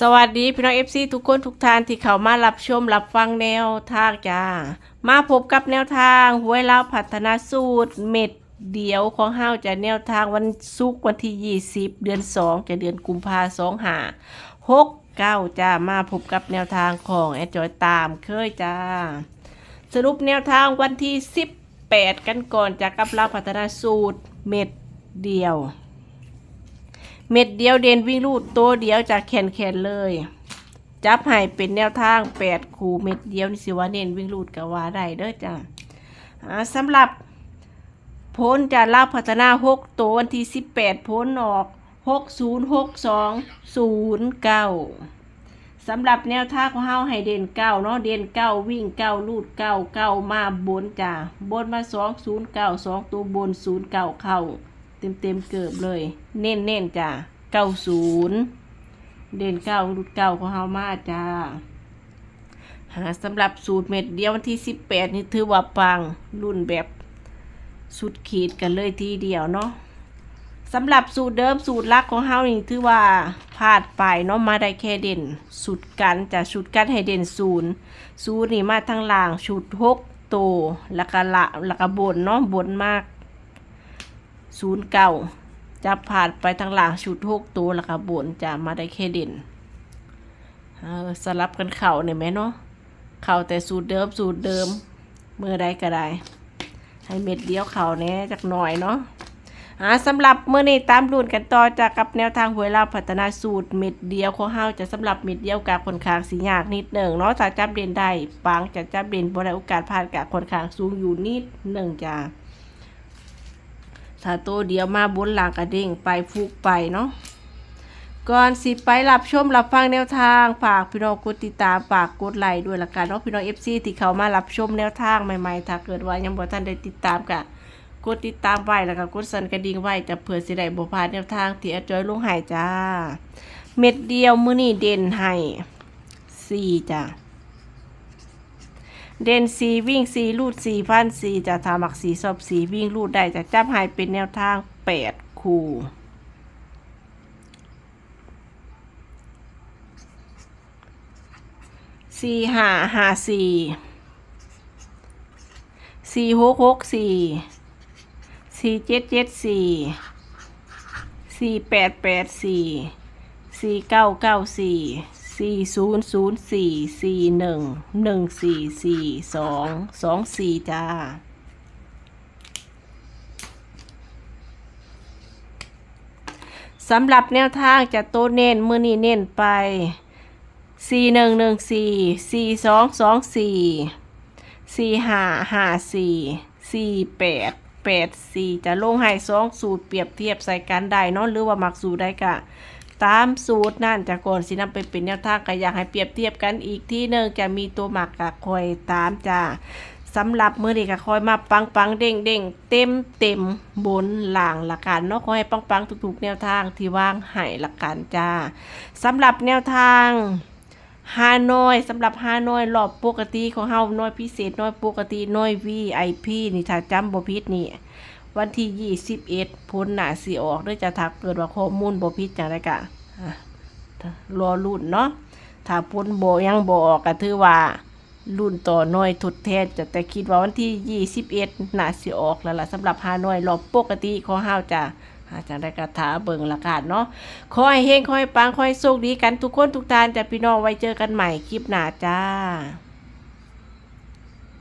สวัสดีพี่น้องเอฟซีทุกคนทุกท่านที่เข้ามารับชมรับฟังแนวทางจ้า มาพบกับแนวทางหวยเล่าพัฒนาสูตรเม็ดเดียวของห้าวจะแนวทางวันศุกร์วันที่ 20 เดือน 2 จะเดือนกุมภาสองหาหกเก้าจ้ามาพบกับแนวทางของแอดจอยตามเคยจ้า สรุปแนวทางวันที่ 18 กันก่อนจากกับเล่าพัฒนาสูตรเม็ดเดียว เม็ดเดียวเด่นวิ่งลูดตัวเดียวจากแขนแขนเลย จับให้เป็นแนวทางแปดคูเม็ดเดียวนี่สิว่าเน้นวิ่งลูดกับว่าได้เด้อจ้าสำหรับพ้นจะลาพัฒนาหกตัววันที่สิบแปดพ้นออกหกศูนย์หกสองศูนย์เก้าสำหรับแนวทางของเฮาให้เด่นเก้าเนาะเด่นเก้าวิ่งเก้าลูดเก้าเก้ามาบนจ้าบนมาสองศูนย์เก้าสองตัวบนศูนย์เก้าเข้า เต็มเต็มๆเกือบเลย เน้นเน้นๆจ้ะเก้าศูนย์เด่นเก้ารุดเก้าของเฮามาจ้าหาสำหรับสูตรเม็ดเดียววันที่สิบแปดนี่ถือว่าปังรุ่นแบบสุดขีดกันเลยทีเดียวเนาะสำหรับสูตรเดิมสูตรลักของเฮานี่ถือว่าพลาดไปเนาะมาได้แค่เด่นสุดกันจะชุดกันให้เด่นศูนย์ศูนย์นี่มาทางล่างชุดหกโตวแล้วก็ละแล้วก็บนเนาะบนมาก ศูนย์เก้าจะผ่านไปทางหลังชุดหกตัวแล้วค่ะบนจะมาได้แค่เด่นเออสลับกันเข่าเนี่ยไหมเนาะเข่าแต่สูตรเดิมสูตรเดิมเมื่อใดก็ได้ ให้เม็ดเดียวเข่าแหน่จากหน่อยเนาะอ่าสำหรับเมื่อนี้ตามรุ่นกันต่อจากกับแนวทางหวยลาพัฒนาสูตรเม็ดเดียวของเฮาจะสำหรับเม็ดเดียวกับคนขางสียากนิดหนึ่งเนาะถ้าจับเด่นได้ปังจะจับเด่นบ่ได้โอกาสพลาดกับคนขางสูงอยู่นิดหนึ่งจ้า ถ้าตัวเดียวมาบนหลังกระเด้งไปฟุกไปเนาะก่อนสิไปรับชมรับฟังแนวทางฝากพี่น้องกดติดตามฝากกดไลค์ด้วยละกันเนาะพี่น้องเอฟซีที่เขามารับชมแนวทางใหม่ๆ ถ้าเกิดว่ายังบ่ท่านได้ติดตามกะกดติดตามไว้แล้วก็กดสั่นกระดิ่งไว้จะเผื่อสิได้บ่พลาดแนวทางที่อาจอยลงหายจ้า เม็ดเดียวมื้อนี้เด่นให้สี่จ้า เด่นสีวิ่งสีลูดสีพันสีจะทามักสีสอบสีวิ่งลูดได้จะจับหายเป็นแนวทางแปดคู่ สี่ห้าห้าสี่สี่หกหกสี่สี่เจ็ดเจ็ดสี่สี่แปดแปดสี่สี่เก้าเก้าสี่ สี่ศูนย์ศูนย์สี่สี่หนึ่งหนึ่งสี่สี่สองสองสี่จ้าสำหรับแนวทางจะโตเน้นมือนี้เน้นไปสี่หนึ่งหนึ่งสี่สี่สองสองสี่สี่ห้าห้าสี่สี่แปดแปดสี่จะลงให้สองสูตรเปรียบเทียบใส่กันได้เนาะหรือว่ามักสูตรได้กะ ตามสูตรนั่นจะก่อนสินำไปเป็นแนวทางก็อยากให้เปรียบเทียบกันอีกที่หนึ่งจะมีตัวหมักกะคอยตามจ้าสำหรับมือนี้ก็คอยมาปังปังเด้งเด้งเต็มเต็มบนหลังละกันเนาะขอให้ปังปังทุกๆ แนวทางที่ว่างให้ละกันจ้าสำหรับแนวทางฮานอยสำหรับฮานอยรอบปกติของเฮาน้อยพิเศษน้อยปกติน้อย VIP นี่ถ้าจำบ่ผิดนี่ วันที่21พ้นหนาสีออกด้วยจะทักเกิดว่าข้อมูลบ่ผิดจังไดกะรอรุ่นเนาะถ้าพ้นบ่ยังบ่ออกก็ถือว่ารุ่นต่อน้อยทดแทนจะแต่คิดว่าวันที่21นาสิออกแล้วล่ะสำหรับฮานอยรอบปกติของเฮาจะอาจารย์ได้กระถาเบิ่งละกันเนาะขอให้เฮงขอให้ปังขอให้โชคดีกันทุกคนทุกท่านจะพี่น้องไว้เจอกันใหม่คลิปหน้าจ้า